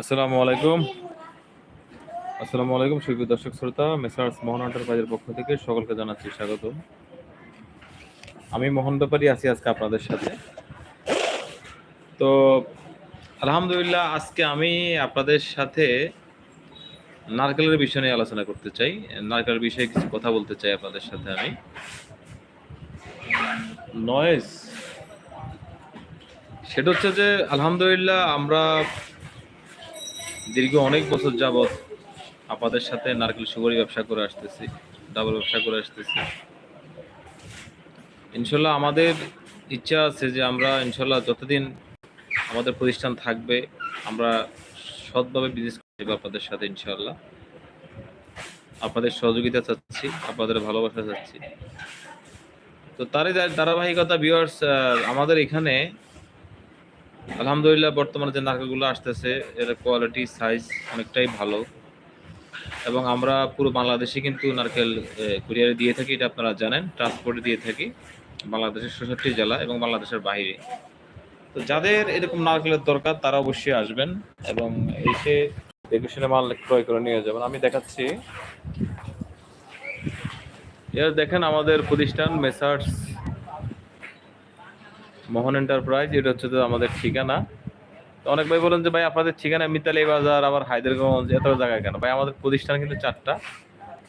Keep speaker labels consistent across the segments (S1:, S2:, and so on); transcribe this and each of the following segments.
S1: আসসালামু আলাইকুম। আসসালামু আলাইকুম, সুপ্রিয় দর্শক শ্রোতা, মেসার্স মোহন এন্টারপ্রাইজের পক্ষ থেকে সকলকে জানাচ্ছি স্বাগত আমি মোহন ব্যাপারী আছি আজকে আপনাদের সাথে। তো, আলহামদুলিল্লাহ আজকে আমি আপনাদের সাথে নারকেলের বিষয় নিয়ে আলোচনা করতে চাই। নারকেলের বিষয়ে কিছু কথা বলতে চাই আপনাদের সাথে আমি। নয়েজ সেটা হচ্ছে যে, আলহামদুলিল্লাহ আমরা দীর্ঘ অনেক বছর যাবৎ আপনাদের সাথে নারকেল সুগরি ব্যবসা করে আসতেছি, ডাবল ব্যবসা করে আসতেছি। ইনশাল্লাহ আমাদের ইচ্ছা আছে যে আমরা ইনশাল্লাহ যতদিন আমাদের প্রতিষ্ঠান থাকবে, আমরা সৎভাবে বিজনেস করব আপনাদের সাথে ইনশাল্লাহ। আপনাদের সহযোগিতা চাচ্ছি, আপনাদের ভালোবাসা চাচ্ছি। তো তারই ধারাবাহিকতা ভিউয়ার্স আমাদের এখানে আলহামদুলিল্লাহ, বর্তমানে যে নারকেলগুলো আসতেছে, এর কোয়ালিটি সাইজ অনেকটাই ভালো। এবং আমরা পুরো বাংলাদেশে কিন্তু নারকেল কুরিয়ারে দিয়ে থাকি, এটা আপনারা জানেন। ট্রান্সপোর্টে দিয়ে থাকি, বাংলাদেশের ষষট্টি জেলা এবং বাংলাদেশের বাইরে। তো যাদের এরকম নারকেলের দরকার, তারা অবশ্যই আসবেন এবং এসে দেখে মাল ক্রয় করে নিয়ে যাবেন। আমি দেখাচ্ছি। এর দেখেন আমাদের প্রতিষ্ঠান, মেসার্স মোহন এন্টারপ্রাইজ এটা হচ্ছে তো আমাদের ঠিকানা। তো অনেক ভাই বলেন যে, ভাই, আপনাদের ঠিকানা মিতালি বাজার, আবার হায়দ্রাগঞ্জ এত জায়গায় কেন? ভাই, আমাদের প্রতিষ্ঠান কিন্তু চারটা।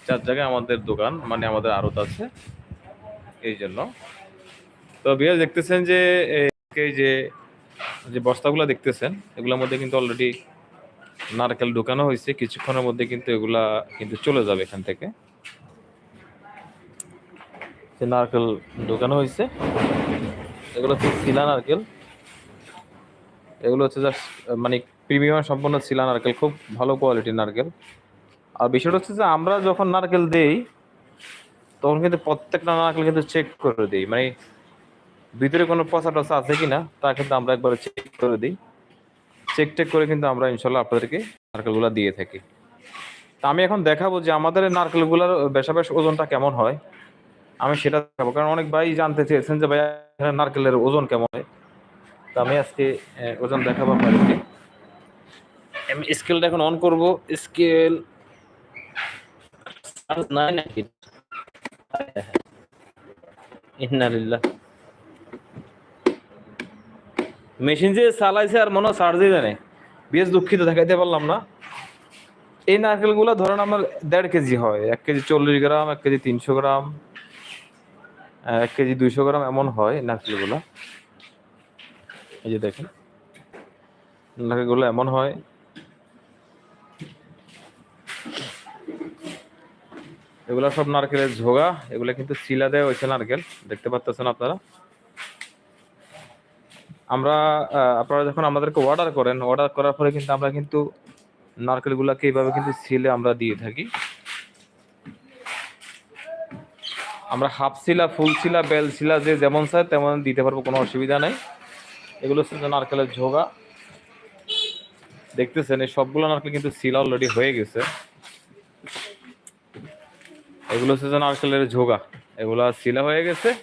S1: চার জায়গায় আমাদের দোকান মানে আমাদের আড়ত আছে। এই জন্য। তো বিয়ে দেখতেছেন যে এই যে যে বস্তাগুলো দেখতেছেন, এগুলোর মধ্যে কিন্তু অলরেডি নারকেল ঢুকানো হয়েছে। কিছুক্ষণের মধ্যে কিন্তু এগুলা কিন্তু চলে যাবে এখান থেকে। নারকেল ঢুকানো হয়েছে। এগুলো হচ্ছে শিলা নারকেল এগুলো হচ্ছে জাস্ট মানে প্রিমিয়াম সম্পন্ন শিলা নারকেল খুব ভালো কোয়ালিটির নারকেল। আর বিষয়টা হচ্ছে যে আমরা যখন নারকেল দেই, তখন কিন্তু প্রত্যেকটা নারকেল কিন্তু চেক করে দিই। মানে ভিতরে কোনো পচা টসা আছে কিনা, তা কিন্তু আমরা একবার চেক করে দিই। চেক টেক করে কিন্তু আমরা ইনশাল্লাহ আপনাদেরকে নারকেলগুলো দিয়ে থাকি। তা আমি এখন দেখাবো যে আমাদের নারকেলগুলোর বেশা বেশ ওজনটা কেমন হয়। আমি সেটা দেখাবো। কারণ অনেক ভাই জানতে চেয়েছেন যে ভাই নারকেলের ওজন কেমন হয়? তো আমি আজকে ওজন দেখাবো আপনাদেরকে। আমি স্কেলটা এখন অন করব। স্কেল নাই নাকি ইন্নালিল্লাহ। মেশিন যে চালাইছে আর মনে চার্জই জানে। বেশ দুঃখিত, দেখাইতে পারলাম না। এই নারকেলগুলো ধরেন আমার দেড় কেজি হয়। এক কেজি চল্লিশ গ্রাম, এক কেজি তিনশো গ্রাম। এক কেজি দুইশো গ্রাম এমন হয় নারকেলগুলো। এই যে দেখেন, নারকেলগুলো এমন হয়। এগুলা সব নারকেলের ঝোগা, এগুলা কিন্তু শিলা দেওয়া হয়েছে নারকেল, দেখতে পাচ্ছেন আপনারা। আমরা আপনারা যখন আমাদেরকে অর্ডার করেন অর্ডার করার পরে কিন্তু আমরা কিন্তু নারকেলগুলাকে এইভাবে কিন্তু সিলে আমরা দিয়ে থাকি। আমরা হাফ শিলা, ফুল শিলা, বেল শিলা যে যেমন চায় তেমন দিতে পারব, কোনো অসুবিধা নেই। এগুলো হচ্ছে নারকেলের ঝোগা। দেখতেছেন, এই সবগুলো নারকেল কিন্তু শিলা অলরেডি হয়ে গেছে। এগুলো হচ্ছে নারকেলের ঝোগা। এগুলো শিলা হয়ে গেছে।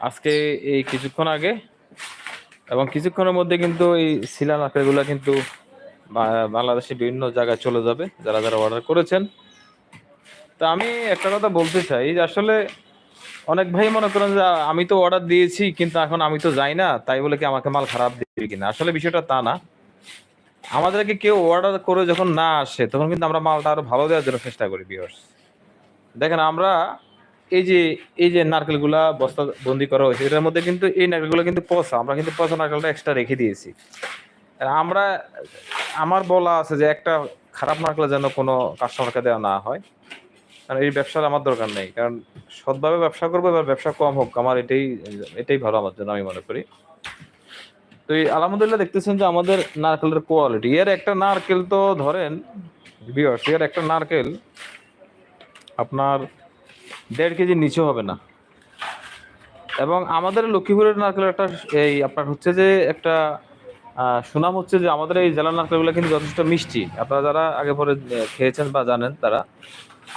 S1: আজকে এই কিছুক্ষণ আগে এবং কিছুক্ষণের মধ্যে কিন্তু এই শিলা নারকেলগুলো কিন্তু বা- বাংলাদেশের বিভিন্ন জায়গায় চলে যাবে, যারা যারা অর্ডার করেছেন। তা আমি একটা কথা বলতে চাই যে আসলে অনেক ভাই মনে করেন যে আমি তো অর্ডার দিয়েছি, কিন্তু এখন আমি তো যাই না, তাই বলে কি আমাকে মাল খারাপ দিবে কিনা? আসলে বিষয়টা তা না। আমাদেরকে কেউ অর্ডার করে যখন না আসে, তখন কিন্তু আমরা মালটা আরও ভালো দেওয়ার জন্য চেষ্টা করি বিয়ার্স দেখেন, আমরা এই যে এই যে নারকেলগুলা বস্তা বন্দি করা হয়েছে, এটার মধ্যে কিন্তু এই নারকেলগুলো কিন্তু পচা, আমরা কিন্তু পচা নারকেলটা এক্সট্রা রেখে দিয়েছি। আমরা, আমার বলা আছে যে, একটা খারাপ নারকেল যেন কোনো কাস্টমারকে দেওয়া না হয়। কারণ এই ব্যবসার আমার দরকার নেই, কারণ সৎভাবে ব্যবসা করব এবার ব্যবসা কম হোক, আমার এটাই এটাই ভালো আমার জন্য আমি মনে করি। তো এই আলহামদুলিল্লাহ দেখতেছেন যে আমাদের নারকেলের কোয়ালিটি এর একটা নারকেল তো ধরেন এর একটা নারকেল আপনার দেড় কেজি নিচে হবে না। এবং আমাদের লক্ষ্মীপুরের নারকেল একটা এই আপনার হচ্ছে যে একটা সুনাম হচ্ছে যে আমাদের এই জেলার নারকেলগুলো কিন্তু যথেষ্ট মিষ্টি। আপনারা যারা আগে পরে খেয়েছেন বা জানেন তারা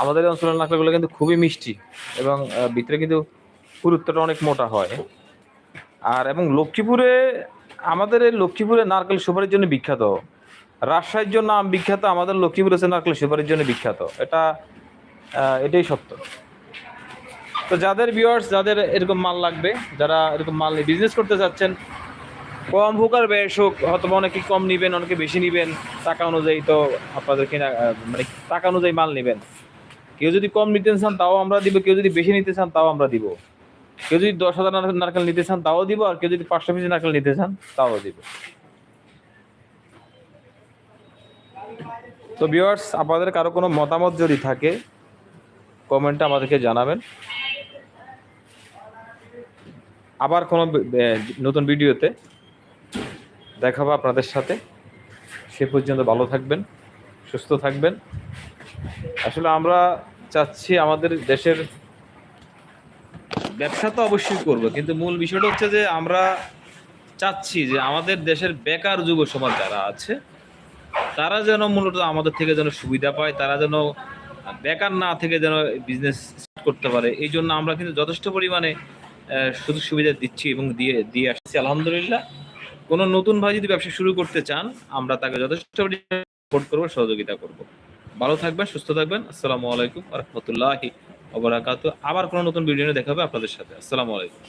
S1: আমাদের অঞ্চলের নারকেলগুলো কিন্তু খুবই মিষ্টি এবং ভিতরে কিন্তু পুরুত্বটা অনেক মোটা হয়। আর এবং লক্ষ্মীপুরে, আমাদের এই লক্ষ্মীপুরে নারকেল সুপারির জন্য বিখ্যাত। রাজশাহীর জন্য আম বিখ্যাত, আমাদের লক্ষ্মীপুর হচ্ছে নারকেল সুপারির জন্য বিখ্যাত। এটা এটাই সত্য। তো যাদের ভিউয়ার্স যাদের এরকম মাল লাগবে, যারা এরকম মাল নিয়ে বিজনেস করতে চাচ্ছেন, কম হোক আর বেশ হোক হয়তো অনেকে কম নেবেন, অনেকে বেশি নেবেন, টাকা অনুযায়ী তো আপনাদের কিনা মানে টাকা অনুযায়ী মাল নেবেন। কেউ যদি কম নিতে চান, তাও আমরা দিব। কেউ যদি বেশি নিতে চান, তাও আমরা দিব। কেউ যদি দশ হাজার নারকেল- নিতে চান, তাও দিব। আর কেউ যদি পাঁচশো পিস নারকেল নিতে চান, তাও দিব। তো ভিউয়ার্স আপনাদের কারও কোনো মতামত যদি থাকে কমেন্টে আমাদেরকে জানাবেন। আবার কোনো নতুন ভিডিওতে দেখাবো আপনাদের সাথে। সে পর্যন্ত ভালো থাকবেন, সুস্থ থাকবেন। আসলে আমরা চাচ্ছি আমাদের দেশের ব্যবসা তো অবশ্যই করব, কিন্তু মূল বিষয়টা হচ্ছে যে আমরা চাচ্ছি যে আমাদের দেশের বেকার যুব সমাজ যারা আছে, তারা যেন মূলত আমাদের থেকে যেন সুবিধা পায়, তারা যেন বেকার না থেকে যেন বিজনেস করতে পারে। এই জন্য আমরা কিন্তু যথেষ্ট পরিমাণে সুযোগ সুবিধা দিচ্ছি এবং দিয়ে দিয়ে আসছি। আলহামদুলিল্লাহ, কোনো নতুন ভাই যদি ব্যবসা শুরু করতে চান, আমরা তাকে যথেষ্ট সাপোর্ট করব, সহযোগিতা করব। ভালো থাকবেন, সুস্থ থাকবেন। আসসালামু আলাইকুম রহমতুল্লাহি আবার কোনো নতুন ভিডিও নিয়ে দেখা হবে আপনাদের সাথে। আসসালামু আলাইকুম।